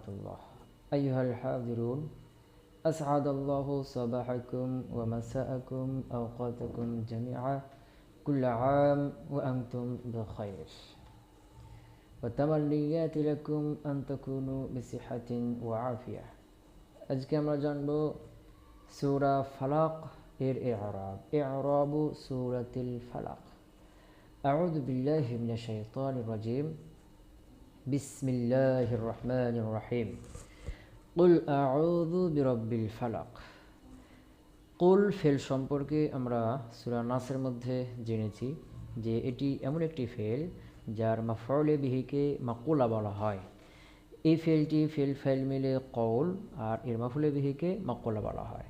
ورحمة الله أيها الحاضرون أسعد الله صباحكم ومساءكم أوقاتكم جميعا كل عام وأنتم بخير وتمنيات لكم أن تكونوا بصحة وعافية আজকে আমরা জানব সূরা ফালাক এর ইআরাব ইআরাবু সূরাতিল ফালাক أعوذ بالله من الشيطان الرجيم بسم الله الرحمن الرحيم قل أعوذ برب الفلق কুল ফেল সম্পর্কে আমরা সুরা নাসের মধ্যে জেনেছি যে এটি এমন একটি ফেল যার মাফরলে বিহিকে মাকুলা বলা হয় এই ফেলটি ফেল ফেল মিলে কৌল আর এর মাফুলে বিহিকে মাকুলা বলা হয়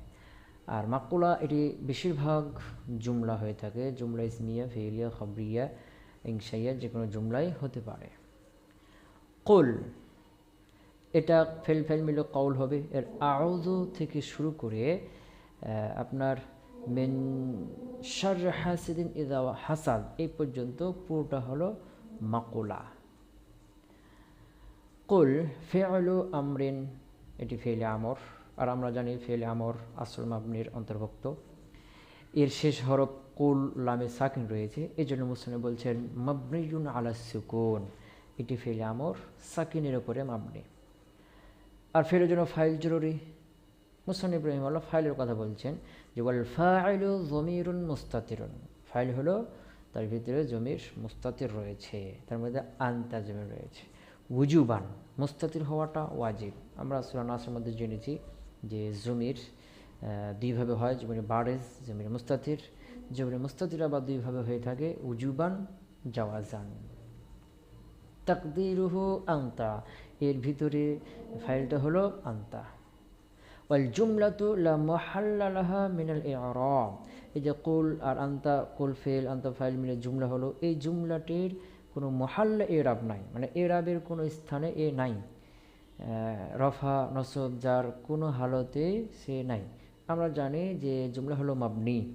আর মাকুলা এটি বেশিরভাগ জুমলা হয়ে থাকে জুমলা ইসমিয়া ফেলিয়া খবরিয়া ইংসাইয়া যে কোনো জুমলাই হতে পারে কুল, এটা ফেল ফেল মিলে কৌল হবে। এর আউজু থেকে শুরু করে আপনার মেন শার হাসিদিন ইদা হাসাদ, এই পর্যন্ত পুরোটা হলো মাকুলা। কুল ফেআলু আমরিন, এটি ফেলে আমর, আর আমরা জানি ফেলে আমর আসল মাবনির অন্তর্ভুক্ত। এর শেষ হরফ কুল লামে সাকিন রয়েছে এই জন্য মুসলিম বলছেন মাবনিজুন আলা এটি ফেলে আমর, সাকিনের ওপরে মাবনি আর ফেলের জন্য ফাইল জরুরি। মুসলিম ইব্রাহিম আল্লাহ ফাইলের কথা বলছেন যে, ওয়াল ফাইল জমিরুন মুস্তাতিরুন। ফাইল হলো তার ভিতরে জমির মুস্তাতির রয়েছে, তার মধ্যে আন্তা জমি রয়েছে। উজুবান, মুস্তাতির হওয়াটা ওয়াজিব। আমরা সুরা নাসের মধ্যে জেনেছি যে জমির দুইভাবে হয়, জমির বারেজ, জমির মুস্তাতির। জমির মুস্তাতির আবার দুইভাবে হয়ে থাকে উজুবান, জাওয়াজান। তাকদিরুহু আন্তা। এর ভিতরে ফাইলটা হলো আন্তা। ওয়াল জুমলাতু লা মুহাল্লালাহা মিনাল ইরাব। এই যে কুল আর আন্তা, কুল, ফেল, আন্তা, ফাইল মিলে জুমলা হলো। এই জুমলাটির কোনো মহাল্লা এরাব নাই। মানে এরাবের কোনো স্থানে এ নাই। রফা, নসব, যার কোনো হালতে সে নাই। আমরা জানি যে জুমলা হলো মাবনি।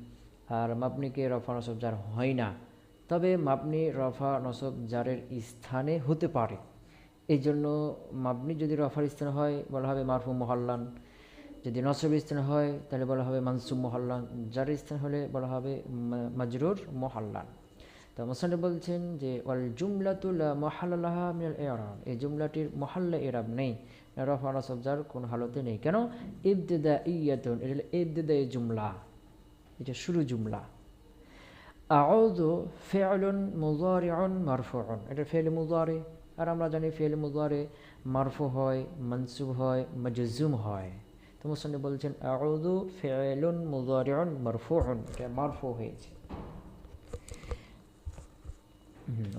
আর মাবনিকে রফা, নসব, যার হয় না। তবে মাবনি রফা নসব জারের স্থানে হতে পারে। এই জন্য মাবনি যদি রফার স্থানে হয়, বলা হবে মারফু মহাল্লান। যদি নসব স্থান হয়, তাহলে বলা হবে মানসুব মহাল্লান। যার স্থান হলে বলা হবে মাজরুর মহাল্লান। তো মোসানি বলছেন যে, ওয়াল জুমলাতুল মহাল্লাহা মিনাল এরাব এই জুমলাটির মহাল্লা এরাব নেই। রফা নসব যার কোন হালতে নেই। কেন? ইবদেদা ইয়াতুন এটা হলো ইবদেদা জুমলা। এটা শুরু জুমলা। আউদু ফেআলুন মুজারিউন মারফুউন। এটা ফেল মুজারি আর আমরা জানি ফেল মুজারে মারফু হয়, মনসুব হয়, মজজুম হয়। তো মুসন্নি বলছেন আউদু ফেলুন মুজারিউন মারফুউন। এটা মারফু হয়েছে।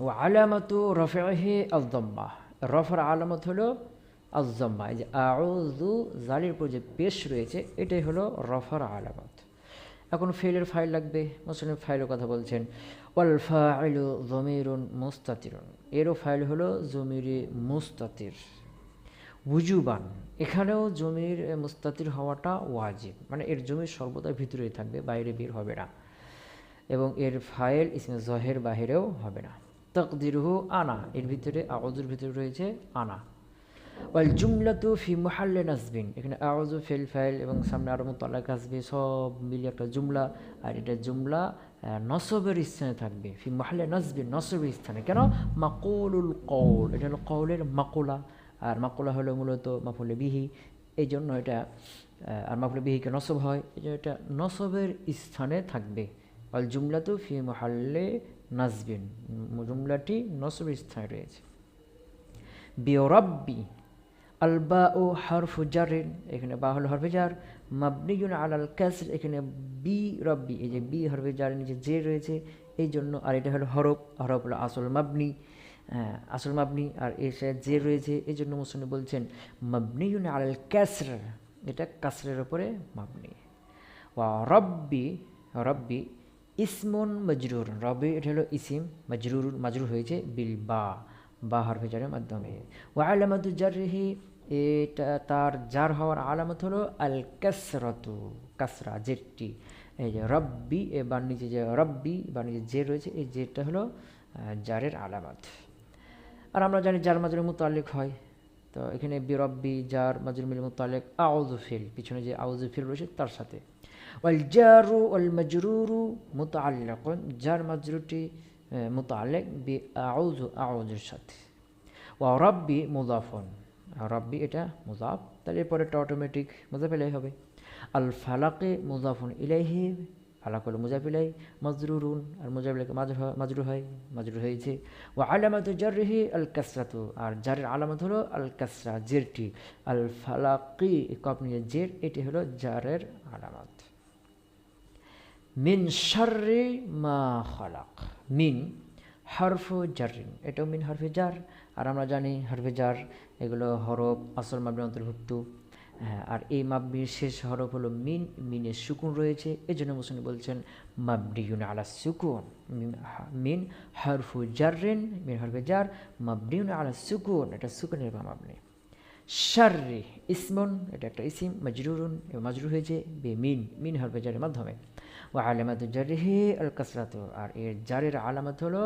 ও আলামতু রফেহে আজম্মা রফার আলামত হলো এই যে আউদু জালির উপর যে পেশ রয়েছে, এটাই হলো রফার আলামত। এখন ফেলের ফাইল লাগবে, মুসলিম ফাইলের কথা বলছেন। ওয়াল ফাইলু জমিরুন মুস্তাতিরুন। এরও ফাইল হলো জমিরে মুস্তাতির। উজুবান। এখানেও জমির মুস্তাতির হওয়াটা ওয়াজিব। মানে এর জমির সর্বদা ভিতরেই থাকবে, বাইরে বের হবে না। এবং এর ফাইল ইসমে জহের বাহিরেও হবে না। তকদিরহু আনা। এর ভিতরে আওয়াজুর ভিতরে রয়েছে আনা। ওয়াল জুমলাতু ফি মুহাল্লে নাসবিন। এখানে আওয়াজু ফেল ফাইল এবং সামনে আরও মোতালাক আসবে, সব মিলে একটা জুমলা, আর এটা জুমলা নসবের স্থানে থাকবে। ফি মহাল্লে নাসবিন, নসবের স্থানে। কেন? মাকুলুল কৌল এটা হলো কৌলের মাকুলা, আর মাকুলা হলো মূলত মাফুলে বিহি। এই জন্য এটা আর মাফুলে বিহিকে নসব হয়, এই জন্য এটা নসবের স্থানে থাকবে। অল জুমলাতু ফি মহাল্লে নাসবিন, জুমলাটি নসবের স্থানে রয়েছে। বিওরব্বি আলবা ও হরফু জারেন, এখানে বা হল হরফে জার মাবনিজুন আলাল ক্যাসর এখানে বি রব্বি, এই যে বি হরফে জারের নিচে যে রয়েছে এই জন্য আর এটা হলো হরফ হরফ হলো আসল মাবনি আসল মাবনি, আর এসে যে রয়েছে এই জন্য মুসলিম বলছেন মাবনিজুন আলাল ক্যাসর এটা কাসরের ওপরে মাবনি। ওয়া রব্বি রব্বি ইসমুন মজরুর, রব্বি, এটা হলো ইসিম, মজরুর, মাজরুর হয়েছে বিল বা। বা হরফে মাধ্যমে। ওয়া আলামাতু জারহি, এটা তার জার হওয়ার আলামত হলো আল কাসরাতু কাসরা, জেরটি। এই যে রব্বি এবার নিচে যে রব্বি বা নিচে যে রয়েছে, এই জেরটা হলো জারের আলামত। আর আমরা জানি জার মাঝে মুতাল্লিক হয়। তো এখানে বিরব্বি জার মাজুর মিল মুতালেক আউযু ফিল, পিছনে যে আউযু ফিল রয়েছে তার সাথে। ওয়াল জারু ওয়াল মাজরুরু মুতাআল্লিকুন জার মাজরুরটি মুতাআল্লিক বি, আউযু আউযুর সাথে ওয়া রাব্বি মুদাফুন রাব্বি এটা মুজাফ তাহলে এরপরেটা অটোমেটিক মুজাফ ইলাই হবে। আল ফালাকে মুজাফুন ইলাইহি। ফালাক হলো মুজাফ ইলাই, মাজরুরুন। আর মুজাফ ইলাইকে মাজরুর হয় মাজরুর হয়েছে। ও আলামাত জাররিহি আল কাসরাতু। আর জারের আলামত হলো আল কাসরা, জেরটি। আল ফালাকি কপনিয়ে জের, এটি হলো জারের আলামত। মিন শাররি মা খালাক। মিন হারফু জারিন এটাও মিন হারফে জার। আর আমরা জানি হারফে জার, এগুলো হরফ, আসল মাবনির অন্তর্ভুক্ত। হ্যাঁ আর এই মাবনির শেষ হরফ হলো মিন। মিনের সুকুন রয়েছে। এই জন্য মুসলিম বলছেন মাবডিউন আলা সুকুন। মিন হারফু জারিন মিন হারফে জার মাবডিউন আলা সুকুন। এটা সুকুনের বা মাবনি শাররি, ইসমন, এটা একটা ইসিম, মজরুরুন মাজরুর হয়েছে, বে মিন। মিন হরফে জারের মাধ্যমে। ও আলামাতু জারিহি আল কাসরাতু আর এর জারের আলামত হলো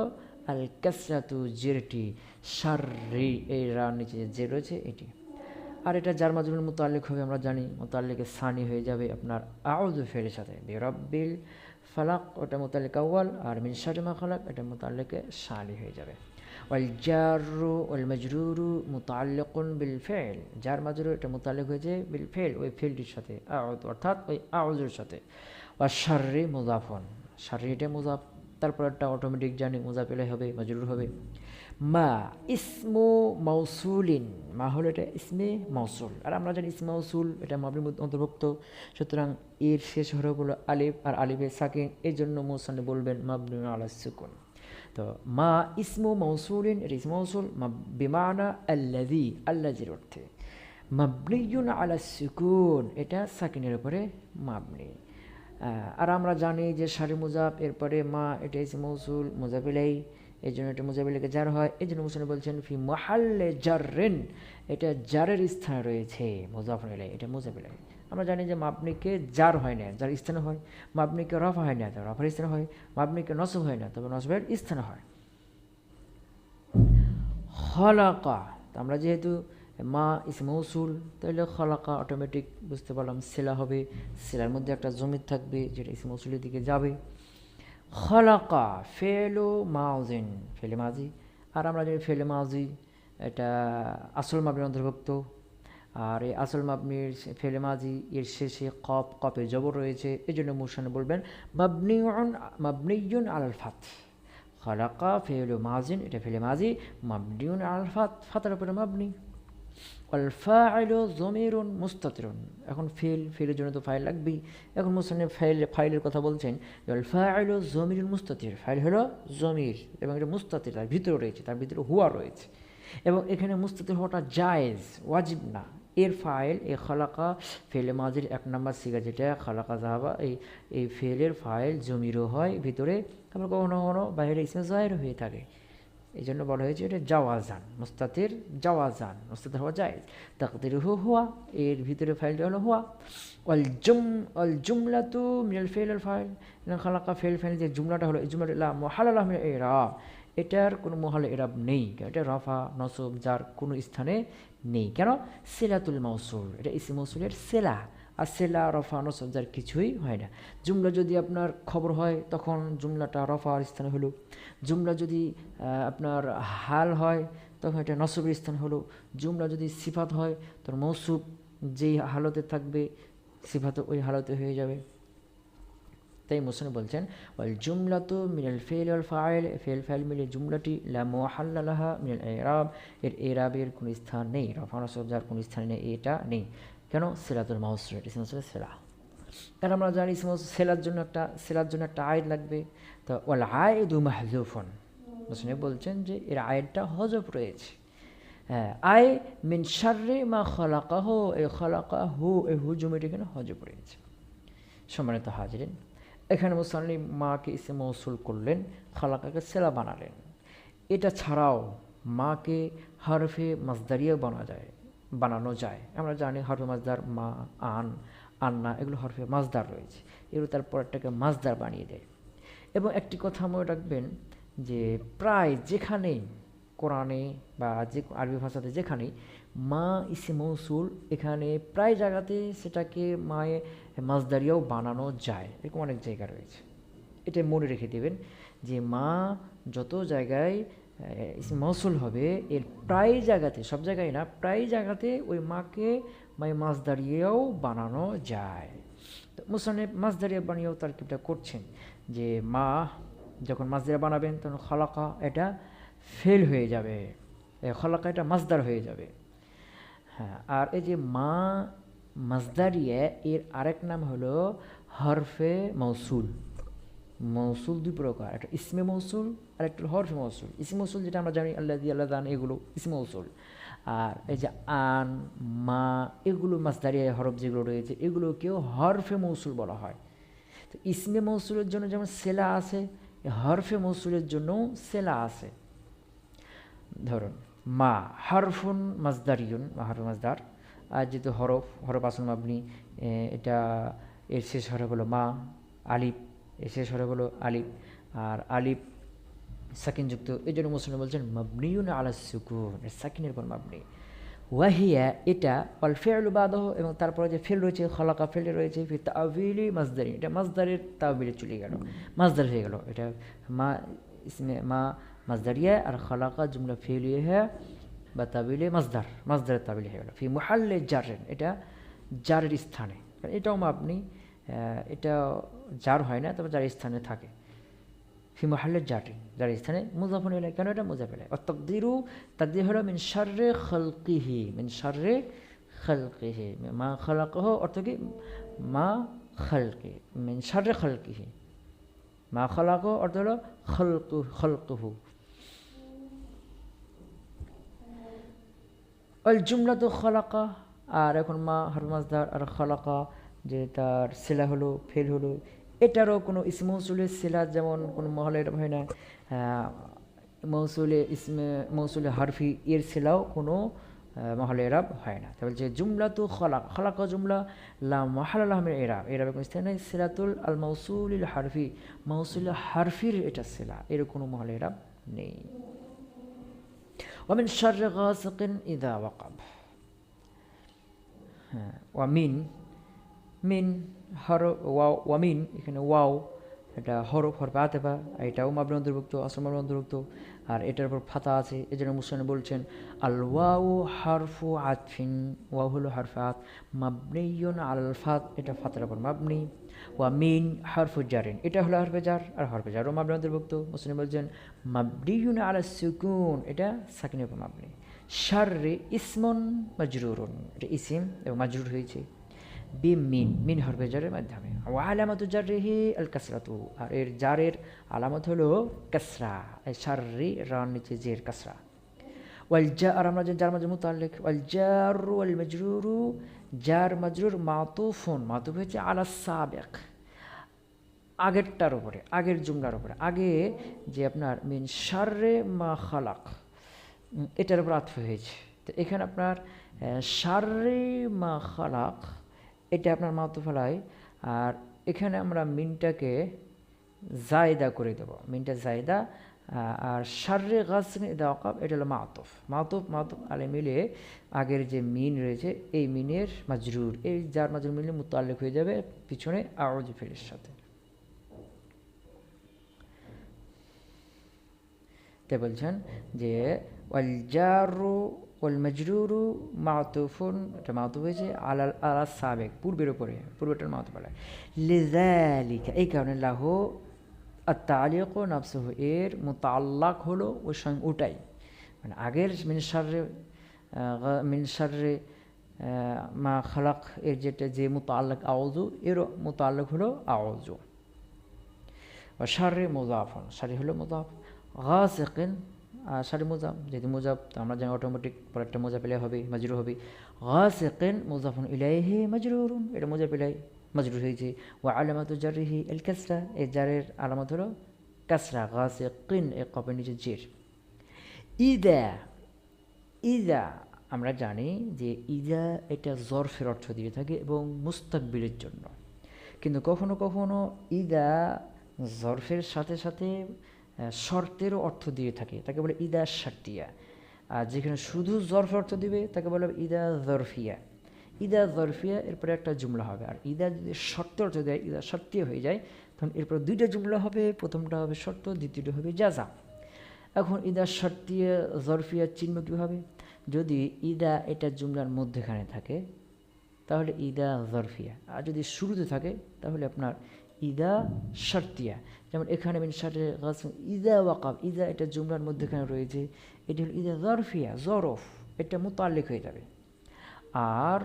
আল কাসরাতু জেরটি সারি এই রার নিচে যে রয়েছে এটি। আর এটা যার মাধ্যমে মোতাল্লিক হবে আমরা জানি। মোতাল্লিকে সানি হয়ে যাবে আপনার আউজ ফেরের সাথে। বেরব্বিল ফালাক, ওটা মোতাল্লিক আউ্য়াল। আর মিনসারিমা খালাক, এটা মোতাল্লিকে সানি হয়ে যাবে। ওয়াল জারু ওয়াল মজরুরু মোতাল্লিকুন বিল ফেল। যার মাজরু এটা মোতাল্লিক হয়েছে বিল ফেল। ওই ফেলটির সাথে আউদ অর্থাৎ ওই আউজের সাথে। বা শাররি মুজাফন শাররি এটা মুজাফ, তারপর একটা অটোমেটিক জানি মুজাফ এলে হবে, মাজরুর হবে। মা ইসমু মৌসুলিন মা হলো এটা ইসমে মৌসুল আর আমরা জানি ইসমে মৌসুল এটা মাবলির অন্তর্ভুক্ত। সুতরাং এর শেষ হরফ হলো আলিফ, আর আলিফের সাকিন এই জন্য মৌসানে বলবেন মাবলুন আলা সুকুন। তো মা ইসমু মৌসুলিন এটা ইসমু মৌসুল বিমানা আল্লাদি আল্লাজির অর্থে। মাবনিউন আলা সুকুন, এটা সাকিনের উপরে মাবনি। আর আমরা জানি যে সারি মুজাব এরপরে মা এটা ইসমু মৌসুল মুজাবিলাই এই জন্য এটা মুজাবিলাকে জার হয়। এই জন্য মুসলিম বলছেন, ফি মহাল্লে জারেন এটা জারের স্থানে রয়েছে মুজাফর এটা মুজাবিলাই আমরা জানি যে মাপনিকে জার হয় না যার স্থানে হয়। মাপনিকে রফা হয় না তার রফার স্থানে হয়। মাপনিকে নসব হয় না, তবে নসবের স্থানে হয়। খলাকা আমরা যেহেতু মা ইস মৌসুল তাহলে খলাকা অটোমেটিক বুঝতে পারলাম সেলা হবে। সেলার মধ্যে একটা জমির থাকবে যেটা ইস মৌসুলের দিকে যাবে। খলাকা ফেলো মাউজিন, ফেলে মাজি আর আমরা জানি ফেলে মাজি এটা আসল মাপের অন্তর্ভুক্ত। আর এই আসল মাবনির ফেলে মাজি এর শেষে কপ কপে জবর রয়েছে। এই জন্য মুসান বলবেন, মাবনিউন মাবনিউন আল ফাত। খালাকা ফেল মাজিন এটা ফেলে মাজি মাবনিউন আল ফাত, ফাতার উপরে মাবনি। অল ফাইল জমিরুন মুস্তাতিরুন এখন ফেল ফেলের জন্য তো ফাইল লাগবেই। এখন মুসানের ফাইল ফাইলের কথা বলছেন অল ফাইল জমিরুন মুস্তাতির ফাইল হলো জমির, এবং এটা মুস্তাতির, তার ভিতরে রয়েছে, তার ভিতরে হুয়া রয়েছে। এবং এখানে মুস্তাতির হওয়াটা জায়েজ, ওয়াজিব না। এর ফাইল এই খালাকা, ফেলে মাজির এক নম্বর সিগা যেটা, খালাকা জাহাবা এই এই ফেলের ফাইল জমিরও হয়, ভিতরে আবার কখনো কখনো বাইরে ইসমে জাহের হয়ে থাকে। এই জন্য বলা হয়েছে এটা জাওয়াজান, মুস্তাতির জাওয়াজান, মুস্তাতির হওয়া যায় তাকদির হু হুয়া, এর ভিতরে ফাইলটা হলো হুয়া। অল জুম অল জুমলা তু মিনাল ফেল আল ফাইল। খালাকা ফেল ফাইল, যে জুমলাটা হলো, এই জুমলাটা মহালাল্লাহ এরা এটার কোনো মহলে এরাব নেই এটা রফা, নসব, যার কোনো স্থানে নেই। কেন? সেলাতুল মৌসুল এটা ইসি মৌসুলের সেলা। আর সেলা রফা নসব যার কিছুই হয় না। জুমলা যদি আপনার খবর হয়, তখন জুমলাটা রফার স্থানে হলো। জুমলা যদি আপনার হাল হয়, তখন এটা নসবের স্থান হলো। জুমলা যদি সিফাত হয় তখন মৌসুব যেই হালতে থাকবে, সিফাত ওই হালতে হয়ে যাবে। তাই মুসলিম বলছেন, ওয়াল জুমলাতু মিনাল ফেল ওয়াল ফাইল ফেল ফাইল মিলে জুমলাটি লা মিনাল ইরাব। এর ইরাবের কোনো স্থান নেই, রফা নসব যার কোনো স্থান নেই, এটা নেই। কেন? সেলাতুল মাউসুল ইসম হচ্ছে সেলা কারণ আমরা জানি ইসম সেলার জন্য একটা সেলার জন্য একটা আয়ের লাগবে? তো ওয়াল আয়েদু মাহজুফন। মুসলিম বলছেন যে এর আয়েরটা হজব রয়েছে। হ্যাঁ আয় মিন মা খলাকাহ, এ খলাকাহ, এ হুজুমের এখানে হজব রয়েছে। সম্মানিত হাজিরেন, এখানে মুসাল্লি মাকে ইসে মৌসুল করলেন, খালাকাকে সেলা বানালেন। এটা ছাড়াও মাকে হরফে মাজদারিয়া বানা যায়। বানানো যায়। আমরা জানি হরফে মাজদার মা, আন, আন্না এগুলো হরফে মাজদার রয়েছে। এগুলো তার পরেরটাকে মাজদার বানিয়ে দেয়। এবং একটি কথা মনে রাখবেন যে প্রায় যেখানেই কোরআনে বা যে আরবি ভাষাতে যেখানেই মা ইসে মৌসুল, এখানে প্রায় জায়গাতে সেটাকে মায়ে মাছদারিয়াও বানানো যায়। এরকম অনেক জায়গা রয়েছে। এটা মনে রেখে দেবেন যে মা যত জায়গায় মৌসুল হবে। এর প্রায় জায়গাতে, সব জায়গায় না, প্রায় জায়গাতে ওই মাকে মায়ে মাছ দাঁড়িয়েও বানানো যায়। তো মুসানে মাছ দাঁড়িয়ে বানিয়েও তারকিবটা করছেন যে, মা যখন মাছ দাঁড়িয়ে বানাবেন, তখন খলাকা এটা ফেল হয়ে যাবে। খলাকা এটা মাছদার হয়ে যাবে। হ্যাঁ আর এই যে মা মাজদারিয়া এর আরেক নাম হলো হরফে মৌসুল মৌসুল দুই প্রকার, একটা ইসমে মৌসুল আর একটা হরফে মৌসুল, ইসমে মৌসুল যেটা আমরা জানি, আল্লাহ দি, আল্লাহ দান, এগুলো ইসমে মৌসুল। আর এই যে আন, মা, এগুলো মাজদারিয়া হরফ যেগুলো রয়েছে, এগুলোকেও হরফে মৌসুল বলা হয়। তো ইসমে মৌসুলের জন্য যেমন সেলা আছে হরফে মৌসুলের জন্যও সেলা আছে। ধরুন, মা, হরফুন মাজদারিউন হরফ মাজদার আর যেহেতু হরফ হরফ আসুন আপনি এটা এর শেষ হরফ হলো মা, আলিফ, এর শেষ হরফ হলো আলিফ। আর আলিফ সাকিনযুক্ত এই জন্য মুসলিম বলছেন, মাবনিউন আলা সুকুন সাকিনের পর মাবনি। ওয়াহিয়া, এটা অল ফেল বাদহ, এবং তারপরে যে ফেল রয়েছে, খলাকা ফেল রয়েছে ফির তাবিলি মাজদারি এটা মাজদারের তাবিলে চলে গেল মাজদার হয়ে গেল, এটা মা ইসমে, মা মাজদারিয়া আর খলাকা জুমলা ফেলিয়ে হ্যাঁ বা তাবিলে মাজদার মাজদারের তাবিলে হয়ে গেল। ফি মোহাল্লে জারেন এটা জারের স্থানে এটাও আপনি এটা জার হয় না, তবে যার স্থানে থাকে। ফি মোহাল্লের জারি যার স্থানে মুজাফন এলাকা কেন এটা মুজাফ এলাকা তকদিরু তকদির হলো মিন সার্রে খলকিহি মিন সার্রে খলকিহি মা খলাকহ অর্থ কি মা খলকি মিন সার্রে খলকিহি মা খলাকহ অর্থ হলো খলকু খলকুহু অল জুমলা তো খলাকা আর এখন মা হরমাজদার আর খলাকা যে তার সেলা হলো ফেল হলো এটারও কোনো মৌসুলের সেলা যেমন কোনো মহলের হয় না মৌসুলে ইসমে মৌসুলে হারফি এর সেলাও কোনো মহল এরাব হয় না। তা যে জুমলা তো খলাক খলাক জুমলা, লা মাহাল আহমের এরাব। এরাব কোনো স্থানে সেলাতুল আল মৌসুলিল হারফি। মৌসুল হারফির এটা সেলা, এর কোনো মহল এরাব নেই। ওমিন শার গাসকিন ইদা ওয়াকাব। হ্যাঁ ওয়া মিন মিন হর ওয়াও, ওয়ামিন, এখানে ওয়াও, এটা হরফ হরফ আতেবা এটাও মাবনের অন্তর্ভুক্ত আসমানের অন্তর্ভুক্ত, আর এটার উপর ফাতা আছে, এই জন্য মুসলানে বলছেন, আল ওয়াও হারফু আতফিন, ওয়াও হলো হারফাত মাবনিয়ন আল ফাত, এটা ফাতের উপর মাবনি ওয়া মিন হারফু জারিন, এটা হলো হারফে জার, আর হারফে জারও মাবনি অন্তর্ভুক্ত, মুসলিম বলছেন, মাবনিয়ন আল সুকুন, এটা সাকিনের উপর মাবনি, শার্রে ইসমন মাজরুরুন, এটা ইসিম এবং মাজরুর হয়েছে বি মিন মিন হরফে জারের মাধ্যমে। ও আলামত জারিহি আল কাসরাতু। আর এর জারের আলামত হলো কাসরা শার্রি রান নিচে জের, কাসরা। ওয়াল জা, আর আমরা যে জার মাঝে মুতাল্লিক, ওয়াল জারু ওয়াল মাজরুরু, জার, মাজরুর, মাতুফুন, মাতুফ হচ্ছে আলা সাবেক। আগেরটার উপরে, আগের জুমলার উপরে। আগে যে আপনার মিন শার্রে মা খালাক এটার উপর আত্ম হয়েছে। তো এখানে আপনার শার্রে মা খালাক এটা আপনার ফেলায় আর এখানে আমরা মিনটাকে জায়দা করে দেব। মিনটা জায়দা আর শার্রে গাছ দেওয়াকাব এটা হলো মাতফ। মাতফ মাতফ, আলে মিলে আগের যে মিন রয়েছে, এই মিনের মাজরুর, এই যার মাজরুর মিলে মুতাল্লিক হয়ে যাবে, পিছনে আওয়াজ ফেরের সাথে। তাই বলছেন যে, ওয়াল মাজরুরু মাতুফুন এটা মাতুফ হয়েছে আলাল আলা সাবেক পূর্বের উপরে পূর্বেটার মাতুফ বলা লিজালিকা এই কারণে লাহ আত্মালিক নাফসহ এর মোতাল্লাক হলো ওই সঙ্গে ওটাই মানে আগের মিনসারে মিনসারে মা খালাক এর যেটা যে মোতাল্লাক আওয়াজু এর মোতাল্লাক হলো আওয়াজু সারে মোজাফন সারি হলো মোজাফ গাছেকেন সারি মোজাব যেহেতু মোজাব তো আমরা জানি অটোমেটিক পরেরটা মোজা পেলে হবে মাজরু হবে। গাছেকেন মোজাফন ইলাইহি মাজরুরুন, এটা মোজা পেলাই মাজরুর হয়েছে। ও আলামাত জারিহি এল কাসরা, এই জারের আলামত হলো কাসরা গাছেকিন এ কপের নিচে জের। ইদা ইদা, আমরা জানি যে ইদা এটা জরফের অর্থ দিয়ে থাকে এবং মুস্তাকবিলের জন্য। কিন্তু কখনো কখনো ইদা জরফের সাথে সাথে শর্তেরও অর্থ দিয়ে থাকে। তাকে বলে ইদা শার্তিয়া আর যেখানে শুধু জরফ অর্থ দিবে, তাকে বলে হবে ইদা জরফিয়া। ইদা জরফিয়া, এরপরে একটা জুমলা হবে। আর ইদা যদি শর্ত অর্থ দেয়, ইদা শর্তীয় হয়ে যায়, তখন এরপর দুইটা জুমলা হবে। প্রথমটা হবে শর্ত, দ্বিতীয়টা হবে জাজা। এখন ইদা শর্তীয় জরফিয়া চিহ্ন কীভাবে? যদি ইদা এটা জুমলার মধ্যেখানে থাকে, তাহলে ইদা জরফিয়া। আর যদি শুরুতে থাকে, তাহলে আপনার ইদা শর্তিয়া। যেমন এখানে মিন শার্টের গাসম ইদা ওয়াকাব, ইদা এটা জুমলার মধ্যেখানে রয়েছে, এটি হলো ইদা জরফিয়া জরফ এটা মোতাল্লিক হয়ে যাবে। আর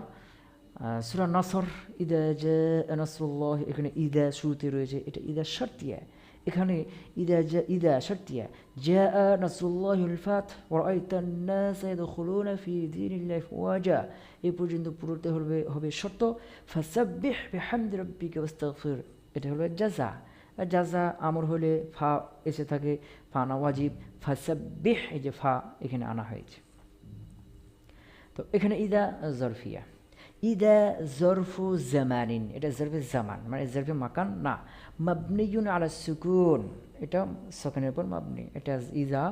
সুরা নসর, ইদা জে এখানে ইদা শুরুতে রয়েছে, এটা ইদা শর্তিয়া। এখানে ইদা জা, ইদা শর্তিয়া, জা নসরুল্লাহ ফাত ওয়াজা এ পর্যন্ত পুরোতে হবে হবে শর্ত, ফাসাব্বিহ বিহামদি রব্বিকা ওয়াস্তাগফির। এটা হলো জাজা। আর জাজা আমর হলে ফা এসে থাকে, ফা না ওয়াজিব, ফা ফাসাব্বিহ এই যে ফা এখানে আনা হয়েছে। তো এখানে ইদা জরফিয়া। ইদা জরফু জামানিন, এটা জরফে জামান মানে জরফে মাকান, না। মাবনিউন আলা সুকুন, এটা সকানের পর মাবনি, এটা ইদা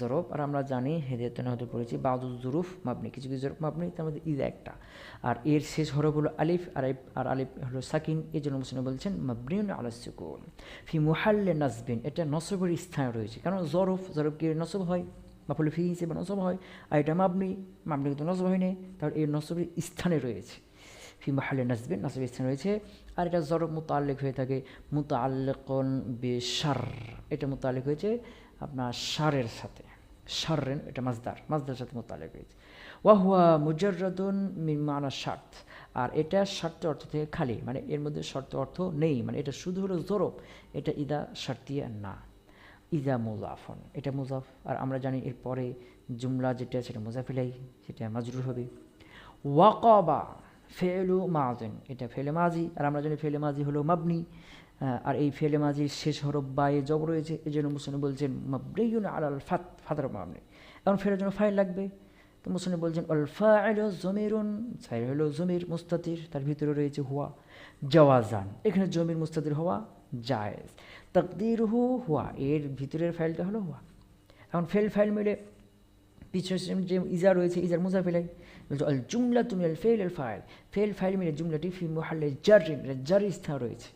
জরফ আর আমরা জানি হেদিয়তন হতে পড়েছি বাদুল জুরুফ মাবনি, কিছু কিছু জরফ মাবনি, তার মধ্যে ইদা একটা। আর এর শেষ হরফ হলো আলিফ, আর আর আলিফ হলো সাকিন, এই জন্য মুসলিম বলছেন মাবনিউন আলা সুকুন। ফি মুহাল্লে নাসবিন, এটা নসবের স্থানে রয়েছে। কারণ জরফ জরফ কি নসব হয়? মাফুল ফি হিসেবে নসব হয়। আর এটা মাবনি মাবনি কিন্তু নসব হয়নি, তাহলে এই নসবের স্থানে রয়েছে। ফি মাহালে নাসবেন, নাসবের স্থানে রয়েছে। আর এটা জরব মোতাল্লেক হয়ে থাকে, মোতাল্লেকন বে সার এটা মোতাল্লেক হয়েছে আপনার সারের সাথে সারেন এটা মাজদার মাজদার সাথে মোতাল্লেক হয়েছে। ওয়াহুয়া মুজাররাদুন মিন শার্ত, আর এটা শর্ত অর্থ থেকে খালি মানে এর মধ্যে শর্ত অর্থ নেই মানে এটা শুধু হলো জরব, এটা ইদা শার্তিয়া না ইজা মুজাফন, এটা মুজাফ, আর আমরা জানি এর পরে জুমলা যেটা সেটা মুজাফিলাই সেটা মাজরুর হবে। ওয়াকবা ফেলু মাজিন এটা ফেলে মাজি, আর আমরা জানি ফেলে মাজি হলো মাবনি আর এই ফেলে মাজির শেষ হরফ বায়ে জব রয়েছে এই জন্য মুসলিম বলছেন মাবরিউন আল ফাত, ফাতার মাবনি এখন ফেরার জন্য ফাইল লাগবে। তো মুসলিম বলছেন অল ফাইল জমিরুন সাইর হলো জমির মুস্তাতির, তার ভিতরে রয়েছে হুয়া, জওয়াজান। এখানে জমির মুস্তাতির হওয়া জায়েজ। তকদির হু হুয়া, এর ভিতরের ফাইলটা হলো হুয়া। এখন ফেল ফাইল মিলে পিছনে যে ইজা রয়েছে, ইজার মুজা ফেলাই বলছে অল জুমলা তুমি আল ফেল এল ফাইল ফেল ফাইল মিলে জুমলাটি ফি মোহাল্লে জারিন জার স্থান রয়েছে।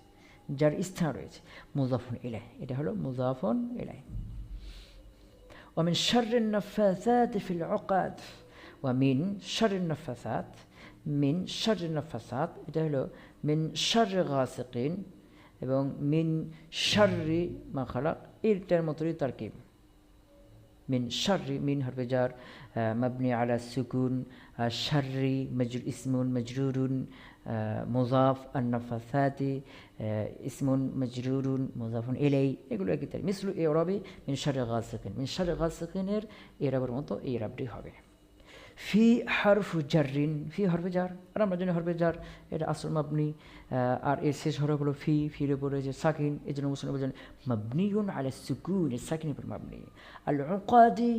যার স্থান রয়েছে মুজাফন এলাই এটা হলো মুজাফন এলাই ومن شر النفاثات في العقد ومن شر النفاثات من شر النفاثات এটা হলো من شر غاسقين এবং মিন শার্রি মাখালাক এরটার মতোই তারকিব মিন শার্রি মিন হরফে জার মাবনি আলা সুকুন শার্রি মজর ইসমুন মজরুরুন মুজাফ আন্নাফাসাতি ইসমুন মজরুরুন মুজাফুন এলাই এগুলো একই তার মিসলু এ রবে মিন শারে গাসিকিন মিন শারে গাসিকিনের এরাবের মতো এই রাবটি হবে ফি হরফু জারিন ফি হরফে জার আর আমরা জানি হরফে জার এটা আসল মাবনি আর এর শেষ হরফ হলো ফি ফির উপরে যে সাকিন এই জন্য মুসলিম বলছেন মাবনিউন আলা সুকুন এর সাকিন উপর মাবনি আল উকাদি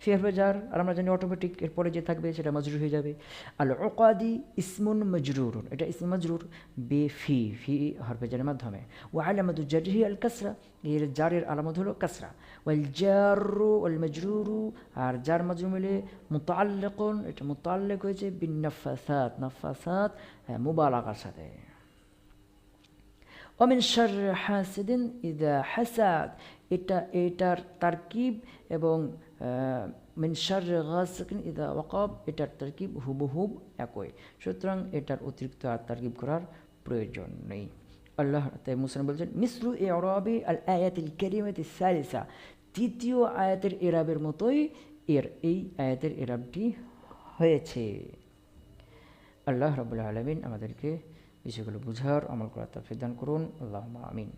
ফি হরফে জার আর আমরা জানি অটোমেটিক এরপরে যে থাকবে সেটা মজরুর হয়ে যাবে। আল উকাদি ইসমুন মজরুর এটা ইসম মজরুর, বে, ফি ফি হরফে মাধ্যমে। ও আলামত জারিহি আল কাসরা, এর জারের আলামত হলো কাসরা। ওয়াল জারু ওয়াল মজরুরু, আর জার মজরু মিলে মুতাল্লিকুন, এটা মুতাল্লিক হয়েছে বিন নাফাসাত নাফাসাত মুবালাকার সাথে। অমিন শার হাসিদিন ইদা হাসাদ, এটা, এটার তারকিব এবং মিন শার গাসিন ইদা ওয়াকাব, এটার তারকিব হুবহুব একই। সুতরাং এটার অতিরিক্ত আর তারকিব করার প্রয়োজন নেই। আল্লাহ তাই মুসলিম বলছেন মিসরু এ অরবি আল আয়াতিল কেরিমতি সালিসা। তৃতীয় আয়াতের এরাবের মতোই এর এই আয়াতের এরাবটি হয়েছে। আল্লাহ রবুল্লা আলমিন আমাদেরকে বিষয়গুলো বুঝার, আমল করার তফিদান করুন। আল্লাহ আমিন।